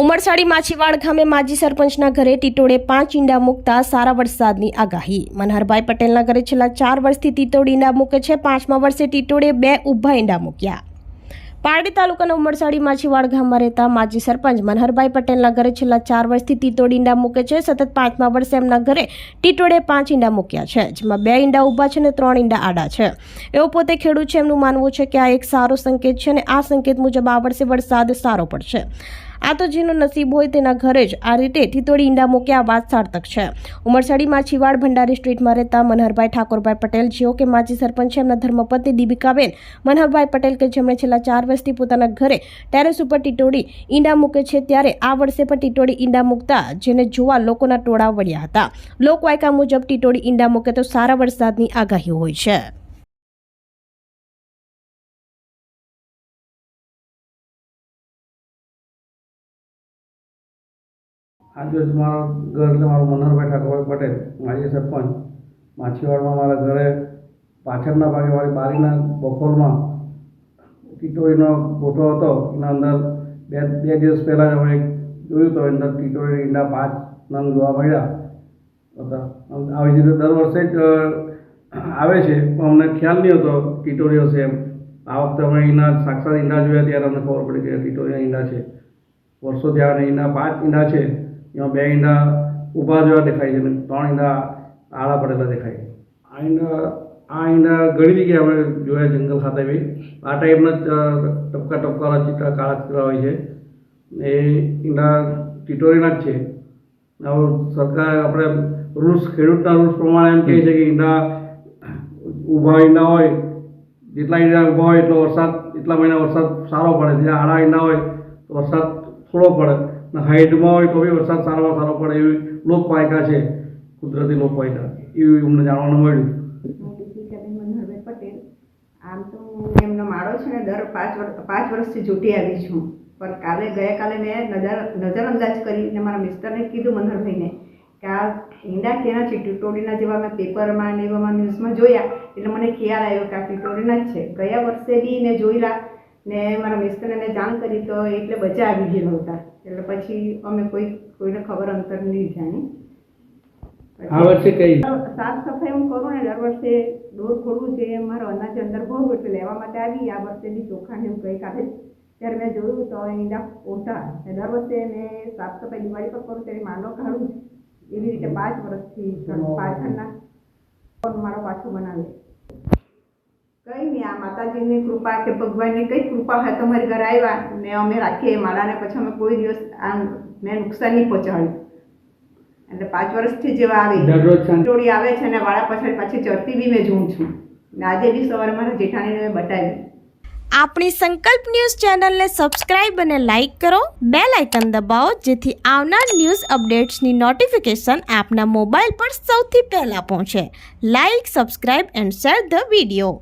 ઉમરસાડી માછીવાડ ગામે માજી સરપંચના ઘરે ટીટોળે પાંચ ઈંડા મૂકતા સારા વરસાદની આગાહી. મનહરભાઈ પટેલના ઘરે છેલ્લા ચાર વર્ષથી ટીટોળ ઈંડા મૂકે છે. પાંચમા વર્ષે ટીટોળે બે ઊભા ઈંડા મૂક્યા. પારડી તાલુકાના ઉમરસાડી માછીવાડ ગામમાં રહેતા માજી સરપંચ મનહરભાઈ પટેલના ઘરે છેલ્લા ચાર વર્ષથી ટીટોળી ઈંડા મૂકે છે. સતત પાંચમા વર્ષે એમના ઘરે ટીટોળે પાંચ ઈંડા મૂક્યા છે, જેમાં બે ઈંડા ઊભા છે અને ત્રણ ઈંડા આડા છે. એવો પોતે ખેડૂત છે, એમનું માનવું છે કે આ એક સારો સંકેત છે અને આ સંકેત મુજબ આ વર્ષે વરસાદ સારો પડશે. આ તો જેનું નસીબ હોય તેના ઘરે જ આ રીતે થીતોડી ઈંડા મૂક્યા વાત સાર્થક છે. ઉમરસાડીમાં છીવાડ ભંડારી સ્ટ્રીટમાં રહેતા મનહરભાઈ ઠાકોરભાઈ પટેલ જેઓ કે માજી સરપંચ છે એમના ધર્મપત્ની દીપિકાબેન મનહરભાઈ પટેલ કે જેમણે છેલ્લા ચાર વર્ષથી પોતાના ઘરે ટેરેસ ઉપર ટીટોડી ઈંડા મૂકે છે ત્યારે આ વર્ષે પણ ટીટોડી ઈંડા મૂકતા જેને જોવા લોકોના ટોળા વળ્યા હતા. લોકવાયકા મુજબ ટીટોડી ઈંડા મૂકે તો સારા વરસાદની આગાહી હોય છે. આજે જ મારો ઘર એટલે મારું મનહરભાઈ ઠાકોરભાઈ પટેલ, માજી સરપંચ, માછીવાડમાં મારા ઘરે પાછળના ભાગે મારી બારીના બખોલમાં ટીટોળીનો ફોટો હતો. એના અંદર બે બે દિવસ પહેલાં જ અમે જોયું તો અંદર ટીટોળી ઈંડા પાંચ નંગ જોવા મળ્યા. હતા આવી રીતે દર વર્ષે જ આવે છે. પણ અમને ખ્યાલ નહીં હતો ટીટોળી હશે એમ. આ વખતે અમે ઈંડા, સાક્ષાત ઈંડા જોયા ત્યારે અમને ખબર પડી કે ટીટોળીના ઈંડા છે. વર્ષો આવે ઈંડા પાંચ ઈંડા છે. એમાં બે ઈંડા ઊભા જેવા દેખાય છે અને ત્રણ ઈંડા આડા પડેલા દેખાય આ ઈંડા આ ઈંડા ઘણી જગ્યાએ આપણે જોયા જંગલ ખાતે બી. આ ટાઈપના ટપકા ટપકાવાળા ચિત્ર, કાળા ચિત્ર હોય છે. એ ઈંડા ટીટોરીના જ છે. સરકાર આપણે રૂલ્સ, ખેડૂતના રૂલ્સ પ્રમાણે એમ કહે છે કે ઈંડા ઊભા ઈંડા હોય, જેટલા ઈંડા ઊભા હોય એટલો વરસાદ, એટલા મહિના વરસાદ સારો પડે. જે આડા ઈંડા હોય તો વરસાદ થોડો પડે. અને હાઈટમાં હોય તો બી વરસાદ સારામાં સારો પડે એવી લોકવાયકા છે. કુદરતી લોકવાયકા એવું અમને જાણવાનું મળ્યું. આમ તો એમનો માળો છે ને દર પાંચ વર્ષ પાંચ વર્ષથી જૂટી આવી છું. પણ કાલે, ગઈકાલે મેં નજર, નજરઅંદાજ કરીને મારા મિસ્ટરને કીધું મનહરભાઈને કે આ ઈંડા કેના છે? ટિટોડીના જેવા મેં પેપરમાં ને એવામાં ન્યૂઝમાં જોયા. એટલે મને ખ્યાલ આવ્યો કે આ ટિટોડીના જ છે. ગયા વર્ષે બી મેં જોયેલા ને મારા મિસ્ટરને જાણ કરી તો એટલે બચા આવી ગયેલા હતા. એટલે પછી અમે કોઈ કોઈને ખબર અંતર નહીં જાણી આ વર્ષે કઈ? સાફ સફાઈ હું કરું ને દર વર્ષે દોર ખોલવું છે મારો અનાજ અંદર બહુ એટલે લેવા માટે આવી. આ વર્ષે બી ચોખા ને એવું આવે. ત્યારે મેં જોયું તો ઈંડા ઓછા ને દર વર્ષે મેં સાફ સફાઈ દિવાળી પર કરું ત્યારે માંડો કાઢું. એવી રીતે પાંચ વર્ષથી પાછળના મારો પાછો બનાવે. માતાજીની કૃપા કે ભગવાનની કઈ કૃપા હોય તમારી ઘરે આવ્યા ને અમે રાખીએ માળાને પછી અમે કોઈ દિવસ આમ મેં નુકસાન નહીં પહોંચાડ્યું એટલે પાંચ વર્ષથી જેવા આવી. દરરોજ આવે છે અને વાળા પાછળ પાછી ચડતી બી મેં જોઉં છું. ને આજે બી સવારે મારા જેઠાણીને મેં બતાવી આપણી સંકલ્પ ન્યૂઝ ચેનલને સબસ્ક્રાઇબ અને લાઇક કરો. બે લાઇકન દબાવો જેથી આવનાર ન્યૂઝ અપડેટ્સની નોટિફિકેશન આપના મોબાઈલ પર સૌથી પહેલાં પહોંચે. Like subscribe and share the video.